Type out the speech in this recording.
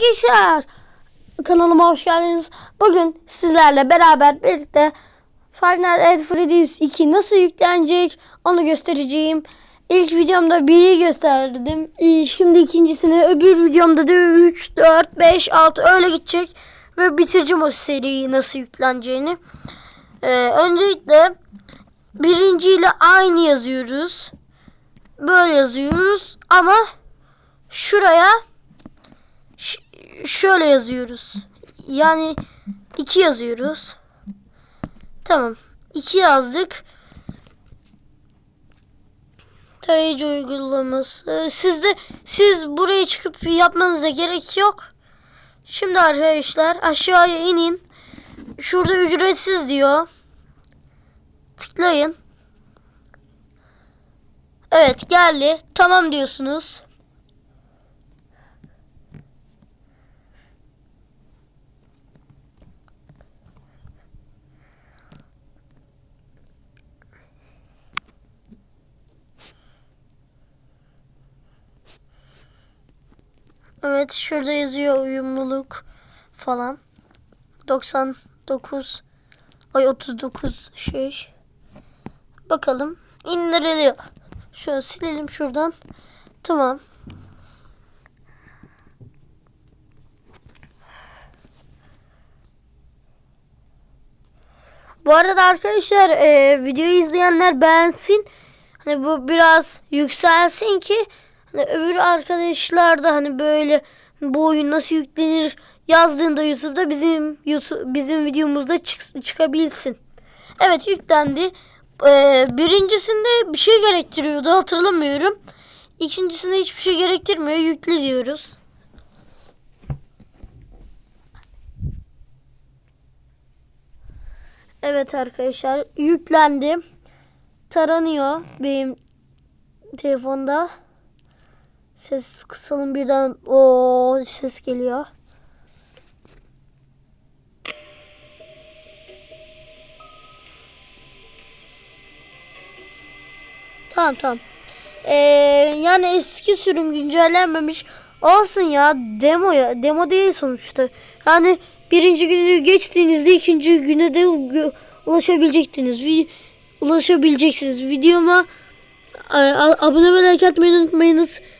arkadaşlar. Kanalıma hoş geldiniz. Bugün sizlerle beraber birlikte Five Nights Freddy's 2 nasıl yüklenecek onu göstereceğim. İlk videomda biri gösterdim. Şimdi ikincisini öbür videomda da 3, 4, 5, 6 öyle gidecek. Ve bitireceğim o seriyi nasıl yükleneceğini. Ee, öncelikle birinciyle aynı yazıyoruz. Böyle yazıyoruz ama şuraya şöyle yazıyoruz. Yani iki yazıyoruz. Tamam. iki yazdık. Tarayıcı uygulaması. Siz de siz buraya çıkıp yapmanıza gerek yok. Şimdi arkadaşlar aşağıya inin. Şurada ücretsiz diyor. Tıklayın. Evet geldi. Tamam diyorsunuz. Evet şurada yazıyor uyumluluk falan. 99 ay 39 şey. Bakalım indiriliyor. Şöyle silelim şuradan. Tamam. Bu arada arkadaşlar e, videoyu izleyenler beğensin. Hani bu biraz yükselsin ki hani öbür arkadaşlar da hani böyle bu oyun nasıl yüklenir yazdığında YouTube'da bizim bizim videomuzda çık- çıkabilsin. Evet yüklendi. Ee, birincisinde bir şey gerektiriyordu hatırlamıyorum. İkincisinde hiçbir şey gerektirmiyor. Yükle diyoruz. Evet arkadaşlar yüklendi. Taranıyor benim telefonda. Ses kısalım birden o ses geliyor. Tamam tamam. Ee, yani eski sürüm güncellenmemiş. Olsun ya demo ya. Demo değil sonuçta. Yani birinci günü geçtiğinizde ikinci güne de ulaşabilecektiniz. Vi- ulaşabileceksiniz. Videoma e, abone ve like unutmayınız.